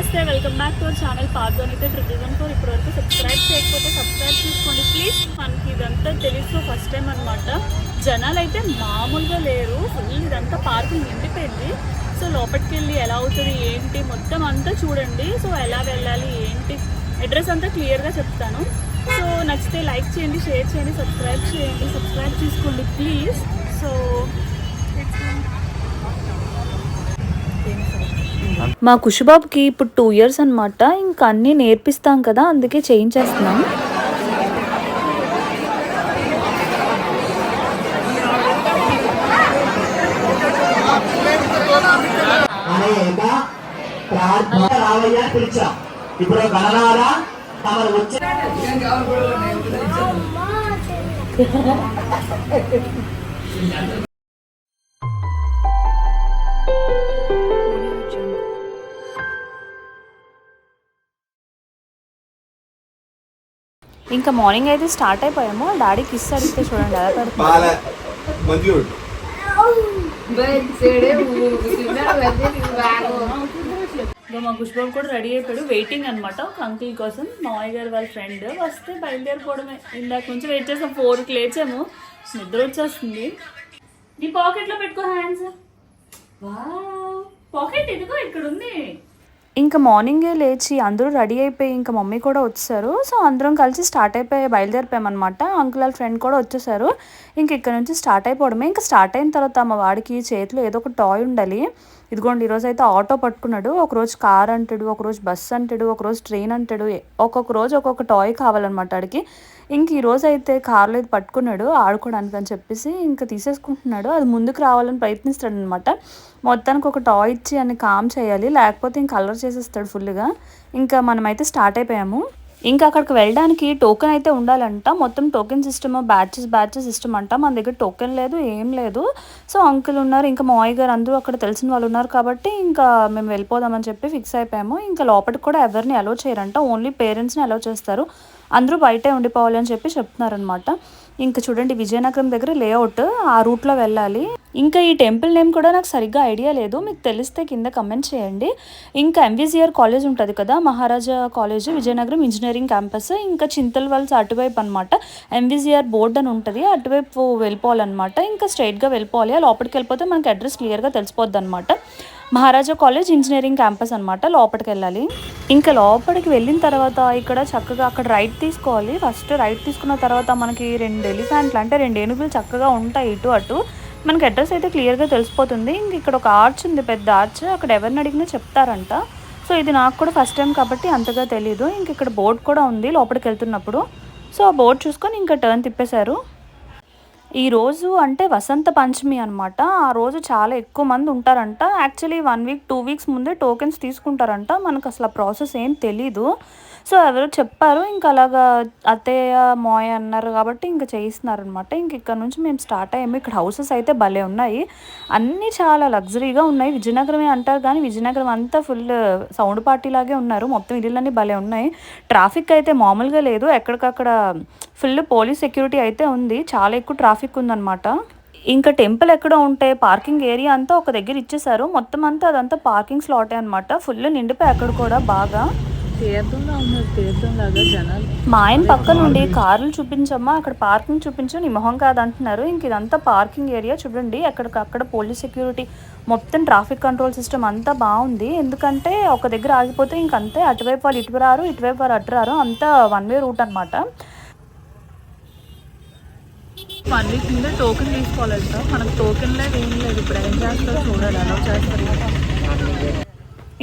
నమస్తే welcome back to our channel పార్దోన్ అయితే triple four ఇప్పటి వరకు సబ్స్క్రైబ్ చేయకపోతే సబ్స్క్రైబ్ చేసుకోండి. ప్లీజ్ మనకి ఇదంతా తెలుసు ఫస్ట్ టైం అనమాట జనాలు అయితే మామూలుగా లేరు. ఫుల్ ఇదంతా పార్కింగ్ నిండిపోయింది సో లోపలికి వెళ్ళి ఎలా అవుతుంది ఏంటి మొత్తం అంతా చూడండి. సో ఎలా వెళ్ళాలి ఏంటి అడ్రస్ అంతా క్లియర్గా చెప్తాను. సో నచ్చితే లైక్ చేయండి షేర్ చేయండి సబ్స్క్రైబ్ చేయండి సబ్స్క్రైబ్ చేసుకోండి ప్లీజ్ సో మా కుషుబాబుకి ఇప్పుడు టూ ఇయర్స్ అనమాట ఇంకా అన్నీ నేర్పిస్తాం కదా అందుకే చేయించేస్తున్నాం. ప్రార్థన రావయ్య అని ఇప్పుడు గణనారా తమరు వచ్చే ఇంకా మార్నింగ్ అయితే స్టార్ట్ అయిపోయాము. డాడీ కిస్ అడిగితే చూడండి ఎలా పెడుతుంది. ఇంకా మా కుష్బాబు కూడా రెడీ అయిపోయాడు. వెయిటింగ్ అనమాట ఒక అంకుల్ కోసం మావయ్య గారు వాళ్ళ ఫ్రెండ్ వస్తే బయలుదేరిపోవడమే. ఇందాక నుంచి వెయిట్ చేసాం. ఫోర్కి లేచాము. నిద్ర వచ్చేస్తుంది. నీ పాకెట్లో పెట్టుకో హ్యాండ్స్ పాకెట్ ఇదిగో ఇక్కడ ఉంది ఇంకా మార్నింగే లేచి అందరూ రెడీ అయిపోయి ఇంకా మమ్మీ కూడా వచ్చేసారు సో అందరం కలిసి స్టార్ట్ అయిపోయి బయలుదేరిపోయామన్నమాట. అంకుల్ వాళ్ళ ఫ్రెండ్ కూడా వచ్చేసారు. ఇంక ఇక్కడ నుంచి స్టార్ట్ అయిపోవడమే. ఇంకా స్టార్ట్ అయిన తర్వాత మా వాడికి చేతిలో ఏదో ఒక టాయ్ ఉండాలి. ఇదిగోండి ఈరోజు అయితే ఆటో పట్టుకున్నాడు. ఒకరోజు కార్ అంటాడు ఒకరోజు బస్ అంటాడు ఒకరోజు ట్రైన్ అంటాడు ఒక్కొక్క రోజు ఒక్కొక్క టాయ్ కావాలన్నమాట ఆడికి. ఇంక ఈరోజు అయితే కార్లో అయితే పట్టుకున్నాడు ఆడుకోవడానికి అని చెప్పేసి ఇంకా తీసేసుకుంటున్నాడు. అది ముందుకు రావాలని ప్రయత్నిస్తాడు అనమాట మొత్తానికి ఒక టాయ్ ఇచ్చి అని కామ్ చేయాలి లేకపోతే ఇంక కలర్ చేసేస్తాడు ఫుల్గా ఇంకా మనమైతే స్టార్ట్ అయిపోయాము. ఇంకా అక్కడికి వెళ్ళడానికి టోకెన్ అయితే ఉండాలంట. మొత్తం token system batches batches system అంట. మన దగ్గర టోకెన్ లేదు ఏం లేదు. సో అంకుల్ ఉన్నారు ఇంకా మావయ్య గారు అందరూ అక్కడ తెలిసిన వాళ్ళు ఉన్నారు కాబట్టి ఇంకా మేము వెళ్ళిపోదామని చెప్పి ఫిక్స్ అయిపోయాము. ఇంకా లోపలికి కూడా ఎవరిని అలో చేయరంట. ఓన్లీ పేరెంట్స్ని అలో చేస్తారు. అందరూ బయటే ఉండిపోవాలి అని చెప్పి చెప్తున్నారనమాట ఇంకా చూడండి విజయనగరం దగ్గర లేఅవుట్ ఆ రూట్లో వెళ్ళాలి. ఇంకా ఈ టెంపుల్ నేమ్ కూడా నాకు సరిగ్గా ఐడియా లేదు. మీకు తెలిస్తే కింద కమెంట్ చేయండి. ఇంకా ఎంవిజిఆర్ కాలేజ్ ఉంటుంది కదా Maharaja college Vizianagaram engineering campus ఇంకా చింతల్ వల్స్ అటువైపు అనమాట ఎంవిజిఆర్ బోర్డ్ అని ఉంటుంది అటువైపు వెళ్ళిపోవాలన్నమాట. ఇంకా స్ట్రైట్గా వెళ్ళిపోవాలి. ఆ లోపలికి వెళ్ళిపోతే మనకి అడ్రస్ క్లియర్గా తెలిసిపోద్ది అనమాట మహారాజా కాలేజ్ ఇంజనీరింగ్ క్యాంపస్ అనమాట లోపలికి వెళ్ళాలి ఇంకా లోపలికి వెళ్ళిన తర్వాత ఇక్కడ చక్కగా అక్కడ రైట్ తీసుకోవాలి. ఫస్ట్ రైట్ తీసుకున్న తర్వాత మనకి రెండు ఎలిఫెంట్లు అంటే రెండు ఏనుగులు చక్కగా ఉంటాయి ఇటు అటు. మనకి అడ్రస్ అయితే క్లియర్గా తెలిసిపోతుంది. ఇంక ఇక్కడ ఒక ఆర్చ్ ఉంది పెద్ద ఆర్చ్. అక్కడ ఎవరిని అడిగినా చెప్తారంట. సో ఇది నాకు కూడా ఫస్ట్ టైం కాబట్టి అంతగా తెలీదు. ఇంక ఇక్కడ బోర్డ్ కూడా ఉంది లోపలికి వెళ్తున్నప్పుడు. సో ఆ బోర్డ్ చూసుకొని ఇంకా టర్న్ తిప్పేశారు. ఈరోజు అంటే వసంత పంచమి అనమాట ఆ రోజు చాలా ఎక్కువ మంది ఉంటారంట. Actually one week two weeks ముందే టోకెన్స్ తీసుకుంటారంట. మనకు అసలు ఆ ప్రాసెస్ ఏం తెలీదు. సో ఎవరో చెప్పారు ఇంకా అలాగా అత్తయ్య మోయ అన్నారు కాబట్టి ఇంకా చేయిస్తున్నారు అనమాట ఇంక ఇక్కడ నుంచి మేము స్టార్ట్ అయ్యాము. ఇక్కడ హౌసెస్ అయితే భలే ఉన్నాయి. అన్నీ చాలా లగ్జరీగా ఉన్నాయి. విజయనగరమే అంటారు కానీ విజయనగరం అంతా ఫుల్ సౌండ్ పార్టీ లాగే ఉన్నారు. మొత్తం ఇల్లులన్నీ భలే ఉన్నాయి. ట్రాఫిక్ అయితే మామూలుగా లేదు. ఎక్కడికక్కడ ఫుల్ పోలీస్ సెక్యూరిటీ అయితే ఉంది. చాలా ఎక్కువ ట్రాఫిక్ ఉందన్నమాట ఇంకా టెంపుల్ ఎక్కడ ఉంటే పార్కింగ్ ఏరియా అంతా ఒక దగ్గర ఇచ్చేసారు మొత్తం అంతా అదంతా పార్కింగ్ స్లాటే అనమాట. ఫుల్ నిండిపోయి అక్కడ కూడా బాగా. తీర్థంగా ఉన్నారు తీర్థంలాగా జనాలు. మా ఆయన పక్క నుండి కార్లు చూపించమ్మా అక్కడ పార్కింగ్ చూపించు నీ మొహం కాదంటున్నారు. ఇంక ఇదంతా పార్కింగ్ ఏరియా చూడండి అక్కడికక్కడ పోలీస్ సెక్యూరిటీ మొత్తం ట్రాఫిక్ కంట్రోల్ సిస్టమ్ అంతా బాగుంది. ఎందుకంటే ఒక దగ్గర ఆగిపోతే ఇంకంతే అటువైపు వాళ్ళు ఇటు రారు ఇటువైపు వాళ్ళు అటు రారు అంతా వన్ వే రూట్ అనమాట వన్ వీక్ ముందే టోకెన్ తీసుకోవాలంట మనకు టోకెన్ లేదు ఏం లేదు ఇప్పుడు ఏం చేస్తారో చూడాలి అలా చేస్తారు?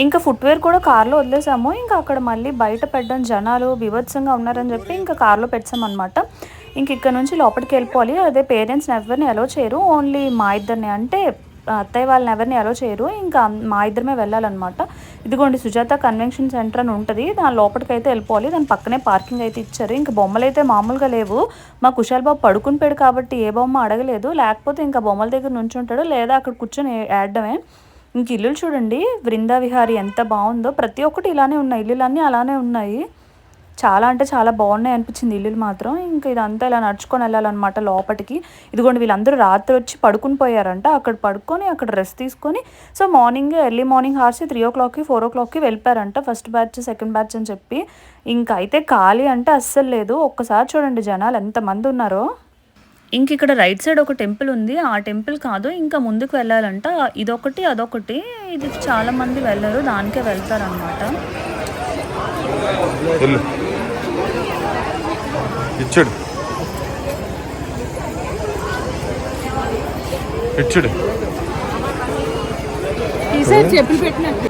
ఇంకా ఫుట్వేర్ కూడా కార్లో వదిలేసాము. ఇంకా అక్కడ మళ్ళీ బయట పెట్టడం జనాలు బీభత్సంగా ఉన్నారని చెప్పి ఇంకా కార్లో పెట్టామన్నమాట. ఇంక ఇక్కడ నుంచి లోపలికి వెళ్ళిపోవాలి. అదే పేరెంట్స్ని ఎవరిని అలో చేయరు. ఓన్లీ మా ఇద్దరిని అంటే అత్తయ్య వాళ్ళని ఎవరిని అలో చేయరు. ఇంకా మా ఇద్దరమే వెళ్ళాలన్నమాట. ఇదిగోండి సుజాత కన్వెన్షన్ సెంటర్ అని ఉంటుంది. దాని లోపలికి అయితే వెళ్ళిపోవాలి. దాని పక్కనే పార్కింగ్ అయితే ఇచ్చారు. ఇంకా బొమ్మలు అయితే మామూలుగా లేవు. మా కుశాల్ బాబు పడుకుని కాబట్టి ఏ బొమ్మ అడగలేదు. లేకపోతే ఇంకా బొమ్మల దగ్గర నుంచుంటాడు లేదా అక్కడ కూర్చొని ఆడడమే ఇంక ఇల్లులు చూడండి. బృందా విహారీ ఎంత బాగుందో. ప్రతి ఒక్కటి ఇలానే ఉన్నాయి. ఇల్లులన్నీ అలానే ఉన్నాయి. చాలా అంటే చాలా బాగున్నాయి అనిపించింది ఇల్లులు మాత్రం. ఇంకా ఇదంతా ఇలా నడుచుకొని వెళ్ళాలన్నమాట లోపలికి ఇదిగోండి వీళ్ళందరూ రాత్రి వచ్చి పడుకుని పోయారంట. అక్కడ పడుకొని అక్కడ రెస్ట్ తీసుకొని. So morning early morning hours three ఓ క్లాక్కి ఫోర్ ఓ క్లాక్కి వెళ్ళిపోయారంట. ఫస్ట్ బ్యాచ్ సెకండ్ బ్యాచ్ అని చెప్పి. ఇంకా అయితే ఖాళీ అంటే అస్సలు లేదు. ఒక్కసారి చూడండి జనాలు ఎంతమంది ఉన్నారో. ఇంక ఇక్కడ రైట్ సైడ్ ఒక టెంపుల్ ఉంది. ఆ టెంపుల్ కాదు ఇంకా ముందుకు వెళ్ళాలంట. ఇదొకటి అదొకటి. ఇది చాలా మంది వెళ్ళరు దానికే వెళ్తారనమాట వెళ్ళు. ఇచ్చాడు. ఇచ్చాడు. ఈసారి చెప్పులు పెట్టినట్టు.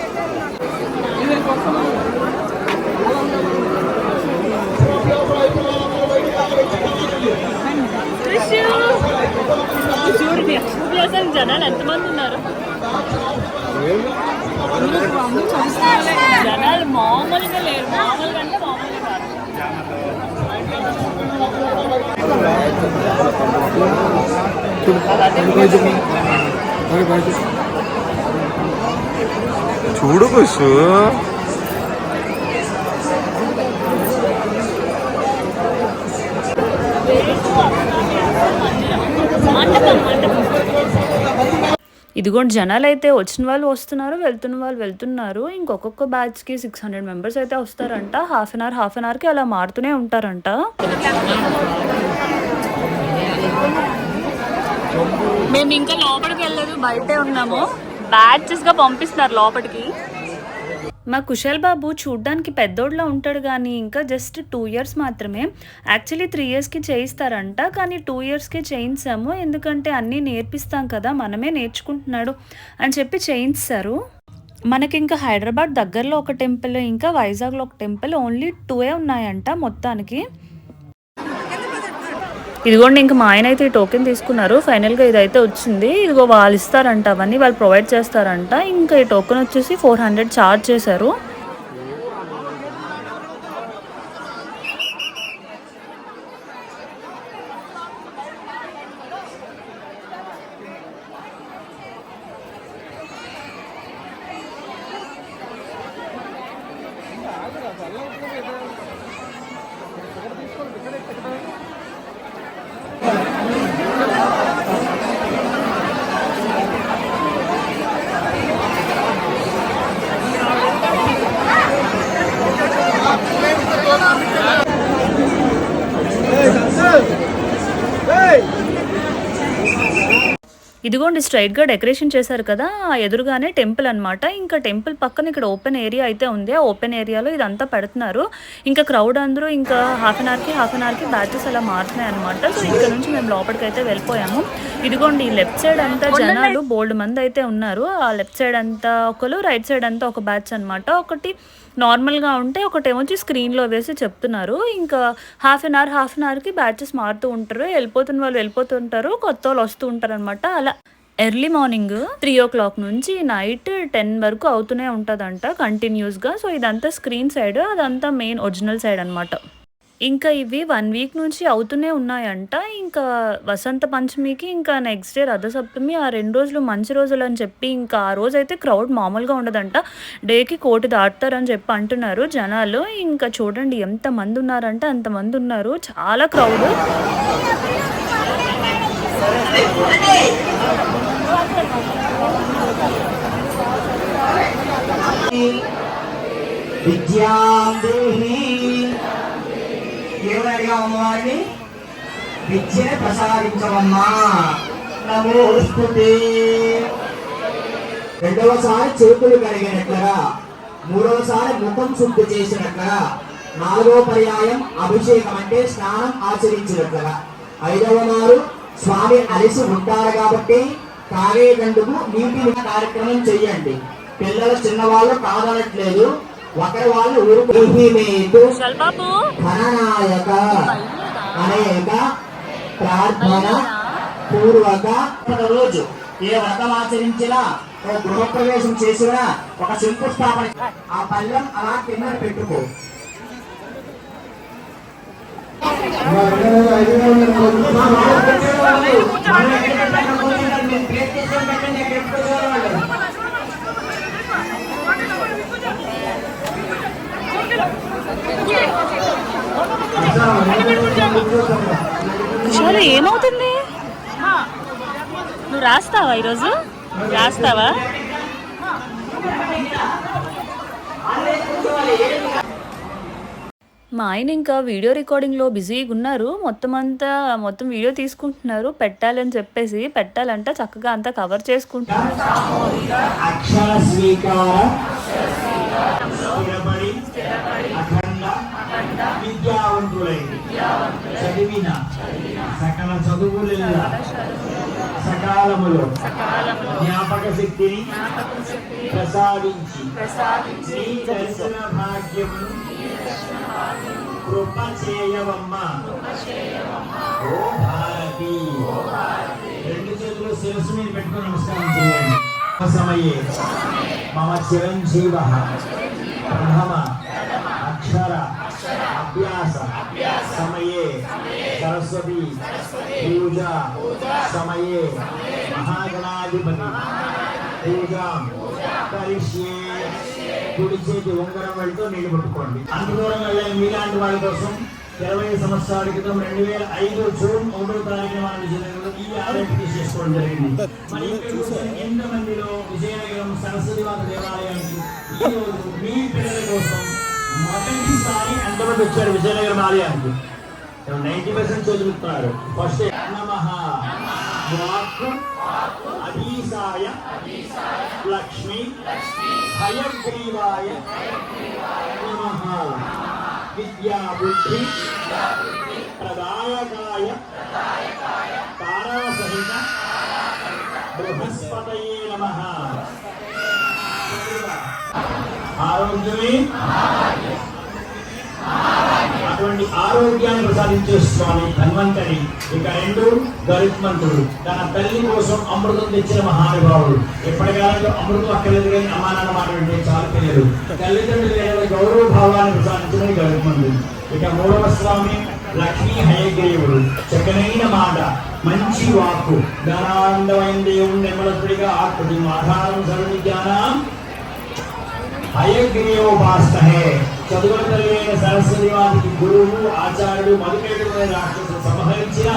చూడండి అసలు జనాలు ఎంతమంది ఉన్నారు జనాలు మామూలుగా లేరు మామూలుగా అంటే మామూలుగా కాదు చూడు ఇదిగోండి జనాలు అయితే వచ్చిన వాళ్ళు వస్తున్నారు వెళ్తున్న వాళ్ళు వెళ్తున్నారు. ఇంకొకొక్క బ్యాచ్కి సిక్స్ హండ్రెడ్ మెంబర్స్ అయితే వస్తారంట. Half an hour half an అవర్కి అలా మారుతూనే ఉంటారంట. మేము ఇంకా లోపలికి వెళ్ళలేదు బయటే ఉన్నాము. బ్యాచెస్గా పంపిస్తున్నారు లోపలికి. మా కుశల్ బాబు చూడ్డానికి పెద్దోడ్లా ఉంటాడు కానీ ఇంకా జస్ట్ టూ ఇయర్స్ మాత్రమే. యాక్చువల్లీ త్రీ ఇయర్స్కి చేయిస్తారంట కానీ టూ ఇయర్స్కే చేయించాము. ఎందుకంటే అన్నీ నేర్పిస్తాం కదా మనమే నేర్చుకుంటున్నాడు అని చెప్పి చేయించారు. మనకి ఇంకా హైదరాబాద్ దగ్గరలో ఒక టెంపుల్ ఇంకా వైజాగ్లో ఒక టెంపుల్ ఓన్లీ టూయే ఉన్నాయంట మొత్తానికి. ఇదిగోండి ఇంకా మా ఆయన అయితే ఈ టోకెన్ తీసుకున్నారు. ఫైనల్గా ఇదైతే వచ్చింది. ఇదిగో వాళ్ళు ఇస్తారంట అవన్నీ వాళ్ళు ప్రొవైడ్ చేస్తారంట. ఇంకా ఈ టోకెన్ వచ్చేసి ఫోర్ హండ్రెడ్ ఛార్జ్ చేశారు. ఇదిగోండి స్ట్రైట్గా డెకరేషన్ చేశారు కదా ఎదురుగానే టెంపుల్ అన్నమాట. ఇంకా టెంపుల్ పక్కన ఇక్కడ ఓపెన్ ఏరియా అయితే ఉంది. ఆ ఓపెన్ ఏరియాలో ఇదంతా పెడుతున్నారు. ఇంకా క్రౌడ్ అందరూ ఇంకా హాఫ్ అన్ అవర్కి హాఫ్ అన్ అవర్కి బ్యాచెస్ అలా మారుతున్నాయి అనమాట సో ఇక్కడ నుంచి మేము లోపలికి అయితే వెళ్ళిపోయాము. ఇదిగోండి లెఫ్ట్ సైడ్ అంతా జనాలు బోల్డ్ మంది అయితే ఉన్నారు. ఆ లెఫ్ట్ సైడ్ అంతా ఒకరు రైట్ సైడ్ అంతా ఒక బ్యాచ్ అన్నమాట. ఒకటి నార్మల్గా ఉంటే ఒకటేమొచ్చి స్క్రీన్లో వేసి చెప్తున్నారు. ఇంకా half an hour half an అవర్కి batches మారుతూ ఉంటారు. వెళ్ళిపోతున్న వాళ్ళు వెళ్ళిపోతుంటారు కొత్త వాళ్ళు వస్తూ ఉంటారు అనమాట అలా early morning three o clock నుంచి నైట్ టెన్ వరకు అవుతూనే ఉంటుందంట కంటిన్యూస్గా. సో ఇదంతా స్క్రీన్ సైడ్ అదంతా మెయిన్ ఒరిజినల్ సైడ్ అనమాట ఇంకా ఇవి వన్ వీక్ నుంచి అవుతూనే ఉన్నాయంట. ఇంకా వసంత పంచమికి ఇంకా నెక్స్ట్ డే రథసప్తమి ఆ రెండు రోజులు మంచి రోజులు అని చెప్పి ఇంకా ఆ రోజు అయితే క్రౌడ్ మామూలుగా ఉండదంట. డేకి కోటి దాటుతారని చెప్పి అంటున్నారు జనాలు. ఇంకా చూడండి ఎంతమంది ఉన్నారంటే అంతమంది ఉన్నారు. చాలా క్రౌడ్ విద్యా దేహి దేవుడు అడిగా అమ్మవారిని విద్యను ప్రసాదించవమ్మా నమోస్తుతే రెండవసారి చేతులు కడిగినట్లుగా మూడవసారి ముఖం శుద్ధి చేసినట్లుగా నాలుగవ పర్యాయం అభిషేకం అంటే స్నానం ఆచరించినట్లుగా. ఐదవ నాడు స్వామి అలసి ఉంటారు కాబట్టి తాగేటందుకు నీటి కార్యక్రమం చెయ్యండి. పిల్లలు చిన్నవాళ్ళు కాదనట్లేదు. ఒకరి వాళ్ళు ఊరుకు బాబు. ఘననాయక అనేక ప్రార్థన పూర్వక ఒక రోజు ఏ వ్రతం ఆచరించినా ఓ గృహప్రవేశం చేసినా ఒక శంకుస్థాపన ఆ పళ్ళెం అలా కింద పెట్టుకో. విశాలు ఏమవుతుంది? నువ్వు రాస్తావా ఈరోజు? రాస్తావా? మా ఆయన ఇంకా వీడియో రికార్డింగ్లో బిజీగా ఉన్నారు. మొత్తం అంతా మొత్తం వీడియో తీసుకుంటున్నారు. పెట్టాలని చెప్పేసి పెట్టాలంటే చక్కగా అంతా కవర్ చేసుకుంటున్నారు. చదివిన సకల చదువుల సకాలములో జ్ఞాపక శక్తిని ప్రసాదించి నీ దర్శన భాగ్యమును కృప చేయవమ్మ. ఓ భారతి. రెండు చేతులు శిరస్సు మీద పెట్టుకుని నమస్కారం చేయండి. సమయే మమ చిరంజీవ. ప్రథమ అక్షర అభ్యాస సమయే సరస్వతి పూజ సమయే మహాగణాధిపతి పూజ కరిష్యే కుడి చేతి ఉంగరం వెళ్తూ నీళ్ళు పట్టుకోండి. అంత దూరం వెళ్ళని మీలాంటి వాళ్ళ కోసం ఇరవై సంవత్సరాల క్రితం రెండు వేల ఐదు జూన్ ఒకటో తారీఖున మన విజయనగరంలో ఈ ఆరోగ్య చేసుకోవడం జరిగింది. మరి ఎంతమందిలో విజయనగరం సరస్వతి మాత దేవాలయానికి ఈ రోజు మీ పిల్లల కోసం మొదటిసారి ఎంతమంది వచ్చారు? విజయనగరం ఆలయానికి? నైన్టీ పర్సెంట్ చదువుతున్నారు ఫస్ట్ నమ వాక్ అధీసాయ లక్ష్మి. హయగ్రీవాయ. నమ. విద్యాబుద్ధి. ప్రదాయకాయ. తారాసహిత. బృహస్పతయే నమ. ఆరోగ్యమే అటువంటి ఆరోగ్యాన్ని ప్రసాదించే స్వామి ధన్వంతరి. ఇక రెండు గరుత్మంతుడు. తన తల్లి కోసం అమృతం తెచ్చిన మహానుభావుడు. ఎప్పటికాలంలో అమృతం అక్కర్లేదు కానీ అమానాన్న మాట వింటే చాలు తెలియదు. తల్లిదండ్రులు లేదా గౌరవ భావాన్ని ప్రసాదించిన గరుత్మంతుడు. ఇక మూడవ స్వామి లక్ష్మీ హయగ్రీవుడు. చక్కనైన మాట మంచి వాక్కు. ధనానందమైన దేవుడు నిర్మలపుడిగా ఆకృతి ఆధారం సర్వ జ్ఞానం హయగ్రీవోపాస్తహే చదువుల తల్లి సరస్వతి వారికి గురువు ఆచార్యుడు మధుకేతుడు రాక్షసులు సంహరించిన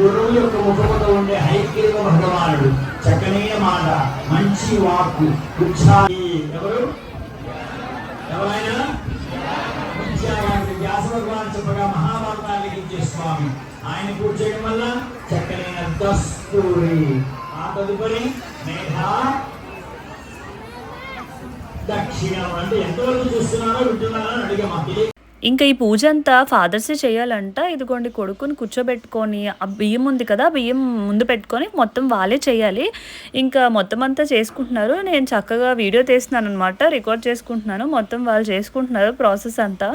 గురువు యొక్క ముఖముతో ఉండే హయగ్రీవ భగవానుడు. చక్కనైన మాట మంచి వాక్కు ఉచ్చారి ఎవరు? ఎవరైనా? వ్యాస భగవాన్ చెప్పగా మహాభారతాన్ని ఇచ్చే స్వామి. ఆయన కూర్చోయడం వల్ల చక్కనైన దస్తూరి ఆ తదుపరి మేఘా దక్షిణం అంటే ఎంతవరకు చూస్తున్నారో వింటున్నారో అని అడిగా మాకు ఇంకా ఈ పూజ అంతా ఫాదర్సే చేయాలంట. ఇదిగోండి కొడుకుని కూర్చోబెట్టుకొని ఆ బియ్యం ఉంది కదా బియ్యం ముందు పెట్టుకొని మొత్తం వాళ్ళే చేయాలి. ఇంకా మొత్తం అంతా చేసుకుంటున్నారు. నేను చక్కగా వీడియో తీస్తున్నాను అనమాట రికార్డ్ చేసుకుంటున్నాను. మొత్తం వాళ్ళు చేసుకుంటున్నారు ప్రాసెస్ అంతా.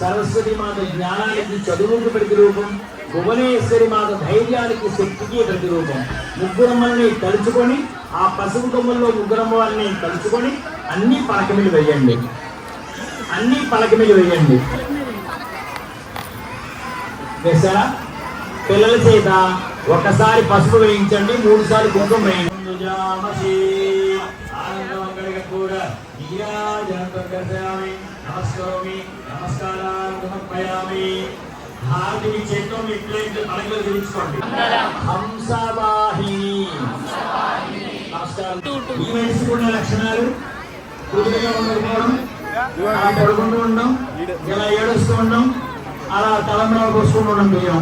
సరస్వతి మాత జ్ఞానానికి చదువుకు ప్రతిరూపం భువనేశ్వరి మాత ధైర్యానికి శక్తికి ప్రతిరూపం. ముగ్గురమ్మల్ని తలుచుకొని ఆ పసుపు కొమ్మల్లో ముగ్గురమ్మ వారిని తలుచుకొని అన్ని పలకమిలు వేయండి. అన్ని పలకమిలు వేయండి. వేసారా పిల్లల చేత ఒకసారి పసుపు వేయించండి మూడు సార్లు కుంకుమ వేయండి. నమస్కారామి. చేత్తో మీ ప్లేట్ అలగలు తెలుసుకోండి హంసవాహిని ఈ ఉన్న లక్షణాలు కుదురుగా ఉండకపోవడం అలా పడుకుంటూ ఉండడం ఇలా ఏడుస్తూ ఉండడం అలా తలంబరాలు పోసుకుంటూ ఉండడం బియ్యం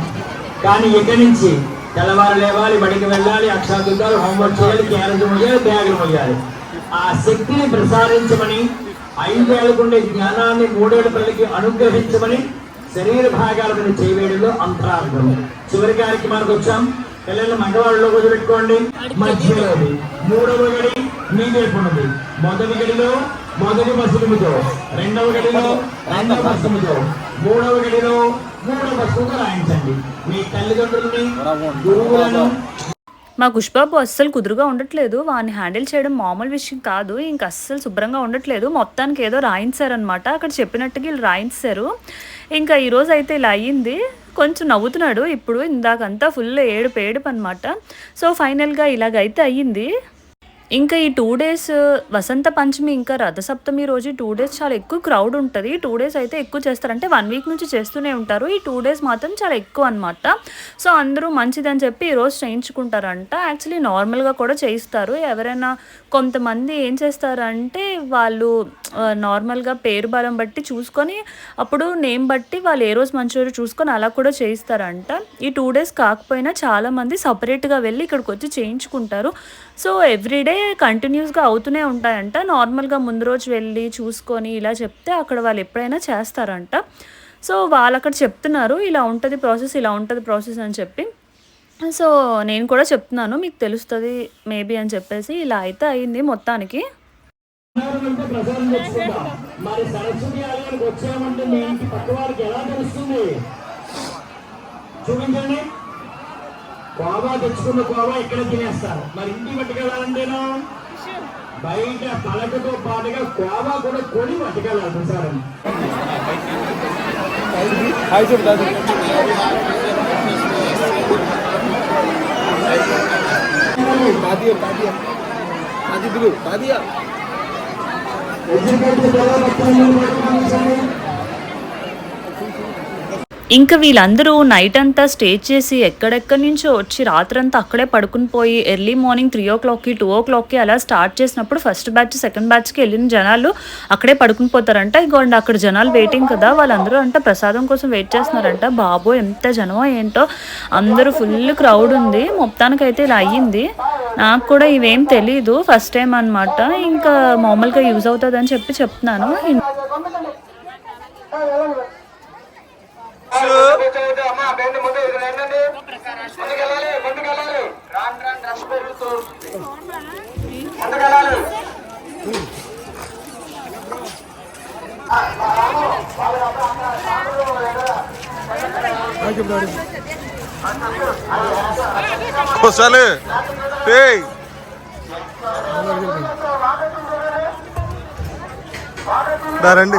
కానీ ఇక్కడి నుంచి తెల్లవారు లేవాలి బడికి వెళ్ళాలి అక్షాంతులు హోంవర్క్ చేయాలి క్యారేజ్ మొయ్యాలి బ్యాగులు మొయ్యాలి. ఆ శక్తిని ప్రసాదించమని ఐదేళ్ళకుండే జ్ఞానాన్ని మూడేళ్ళ పిల్లలకి అనుగ్రహించమని శరీర భాగాల మీద చేయవేయడంలో అంతరార్థం. చివరి కార్యక్రమానికి వచ్చాం. పిల్లల్ని మగవాళ్ళలో కూర్చోబెట్టుకోండి మధ్యలోది మూడవ గడి మీ ఉన్నది మొదటి గడిలో మొదటి పసుపుతో రెండవ గడిలో రెండవ పసుపుతో మూడవ గడిలో మూడవ పసుపుతో రాయించండి. మీ తల్లిదండ్రులని గురువులను మా కుష్బాబు అస్సలు కుదురుగా ఉండట్లేదు. వాడిని హ్యాండిల్ చేయడం మామూలు విషయం కాదు. ఇంకా అస్సలు శుభ్రంగా ఉండట్లేదు. మొత్తానికి ఏదో రాయించారనమాట అక్కడ చెప్పినట్టుగా వీళ్ళు రాయించారు. ఇంకా ఈరోజు అయితే ఇలా అయ్యింది. కొంచెం నవ్వుతున్నాడు. ఇప్పుడు ఇందాకంతా ఫుల్ ఏడుపు ఏడుపు అనమాట సో ఫైనల్గా ఇలాగైతే అయ్యింది. ఇంకా ఈ టూ డేస్ వసంత పంచమి ఇంకా రథసప్తమి రోజు టూ డేస్ చాలా ఎక్కువ క్రౌడ్ ఉంటుంది. టూ డేస్ అయితే ఎక్కువ చేస్తారంటే వన్ వీక్ నుంచి చేస్తూనే ఉంటారు. ఈ టూ డేస్ మాత్రం చాలా ఎక్కువ అనమాట సో అందరూ మంచిదని చెప్పి ఈరోజు చేయించుకుంటారంట. యాక్చువల్లీ నార్మల్గా కూడా చేయిస్తారు. ఎవరైనా కొంతమంది ఏం చేస్తారంటే వాళ్ళు నార్మల్గా పేరు బలం బట్టి చూసుకొని అప్పుడు నేమ్ బట్టి వాళ్ళు ఏ రోజు మంచి రోజు చూసుకొని అలా కూడా చేయిస్తారంట. ఈ టూ డేస్ కాకపోయినా చాలామంది సపరేట్గా వెళ్ళి ఇక్కడికి వచ్చి చేయించుకుంటారు. సో ఎవ్రీడే కంటిన్యూస్గా అవుతూనే ఉంటాయంట. నార్మల్గా ముందు రోజు వెళ్ళి చూసుకొని ఇలా చెప్తే అక్కడ వాళ్ళు ఎప్పుడైనా చేస్తారంట. సో వాళ్ళు అక్కడ చెప్తున్నారు ఇలా ఉంటుంది ప్రాసెస్ ఇలా ఉంటుంది ప్రాసెస్ అని చెప్పి. సో నేను కూడా చెప్తున్నాను మీకు తెలుస్తుంది మేబీ అని చెప్పేసి ఇలా అయితే అయింది మొత్తానికి. అంటే ప్రసాదం తెచ్చుకుందాం మరి సరస్వతి ఆలయానికి వచ్చామంటే మీ ఇంటి పక్క వారికి ఎలా తెలుస్తుంది? చూపించండి. కోవా తెచ్చుకున్న కోవా ఇక్కడ తినేస్తారు. మరి ఇంటికి పట్టుకెళ్ళాలంటేనో? బయట పలకతో పాటుగా కోవా కూడా కొని పట్టుకెళ్ళాలి diam, tak diam. Dulu, tak diam. Dalam ఇంకా వీళ్ళందరూ నైట్ అంతా స్టే చేసి ఎక్కడెక్కడి నుంచో వచ్చి రాత్రంతా అక్కడే పడుకుని పోయి ఎర్లీ మార్నింగ్ త్రీ ఓ క్లాక్కి టూ ఓ క్లాక్కి అలా స్టార్ట్ చేసినప్పుడు ఫస్ట్ బ్యాచ్ సెకండ్ బ్యాచ్కి వెళ్ళిన జనాలు అక్కడే పడుకుని పోతారంట. ఇంకోండి అక్కడ జనాలు వెయిటింగ్ కదా. వాళ్ళందరూ అంట ప్రసాదం కోసం వెయిట్ చేస్తున్నారంట. బాబో ఎంత జనమో ఏంటో. అందరూ ఫుల్ క్రౌడ్ ఉంది. మొత్తానికైతే ఇలా అయ్యింది. నాకు కూడా ఇవేం తెలీదు. ఫస్ట్ టైం అన్నమాట. ఇంకా మామూలుగా యూజ్ అవుతుంది అని చెప్పి చెప్తున్నాను. అమ్మా బెండ్ ముందు రండి. ముందుకెళ్ళాలి ముందుకెళ్ళాలి రాను రాను రష్ పెరుగుతూ ముందుకెళ్ళాలి వస్తాలే. ఏయ్. దా రండి.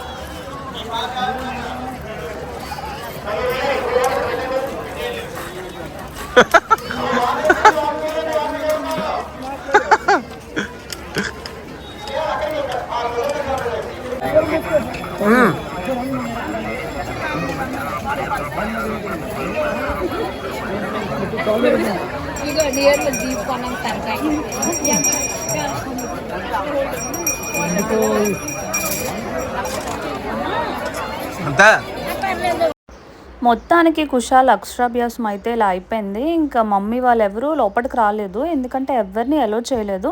మొత్తానికి కుషాల్ అక్షరాభ్యాసం అయితే ఇలా అయిపోయింది. ఇంకా మమ్మీ వాళ్ళు ఎవరు లోపలికి రాలేదు. ఎందుకంటే ఎవరిని అలో చేయలేదు.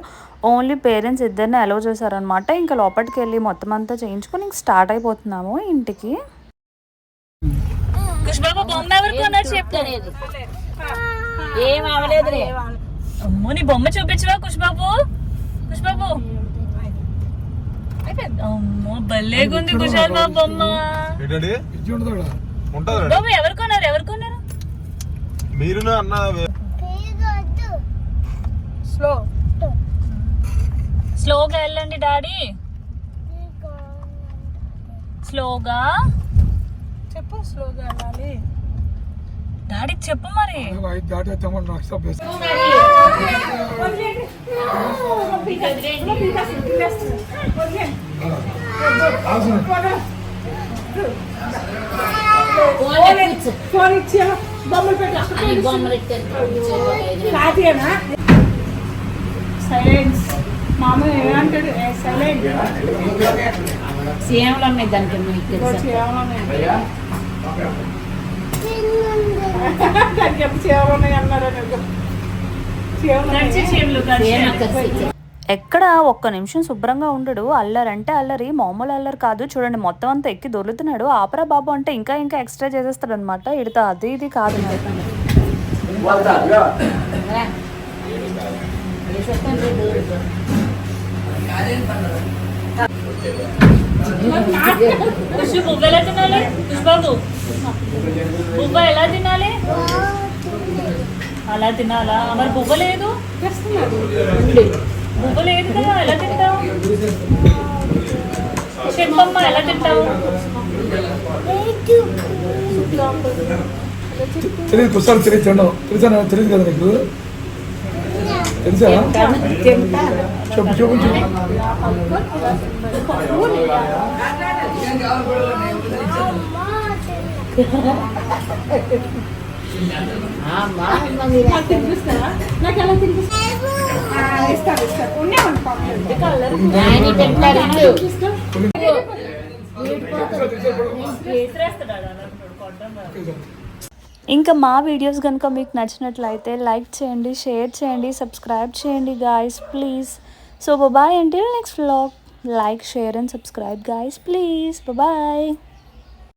ఓన్లీ పేరెంట్స్ ఇద్దరిని అలో చేశారనమాట ఇంకా లోపలికి వెళ్ళి మొత్తం అంతా చేయించుకొని ఇంక స్టార్ట్ అయిపోతున్నాము ఇంటికి. బొమ్మ నీ చూపించవా కుష్బాబు? కుష్బాబు. అమ్మో భలేగుంది కుషాల్ బాబు బొమ్మ. ఉంటుంది ఎవరు కొన్నారు? ఎవరు కొన్నారు? మీరును అన్న స్లోగా వెళ్ళండి డాడీ. స్లోగా. చెప్పు స్లోగా వెళ్ళాలి. డాడీ చెప్పు మరి. ఫోన్ ఇచ్చా బొమ్మలు పెట్టా బొమ్మలు సైలెన్స్ మామ ఏమంటాడు సైలెంట్ సీఎంలు ఉన్నాయి దానికి దానికి చేయాలని అన్నారు ఎక్కడ ఒక్క నిమిషం శుభ్రంగా ఉండడు. అల్లరంటే అల్లరి మామూలు అల్లరి కాదు. చూడండి మొత్తం అంతా ఎక్కి దొరుకుతున్నాడు ఆపరా బాబు అంటే ఇంకా ఇంకా ఎక్స్ట్రా చేసేస్తాడు అనమాట ఇడతా అది ఇది కాదు. ఎలా తినాలి? అలా తినాలా? మరి బువ్వ లేదు? బువ్వ లేదు కదా ఎలా తింటావు చెప్పమ్మ ఎలా తింటావు తెలియదు పుస్తకాలు తెలియదు తినడం తెలుసా తెలియదు కదా నీకు తెలుసా చెప్పు చెప్పు చెప్పు నాకు ఇస్తారు ఇస్తారు ఇంకా మా వీడియోస్ కనుక మీకు నచ్చినట్లయితే లైక్ చేయండి షేర్ చేయండి సబ్స్క్రైబ్ చేయండి గాయస్ ప్లీజ్ సో బాయ్ అంటే next vlog like share and subscribe guys please bye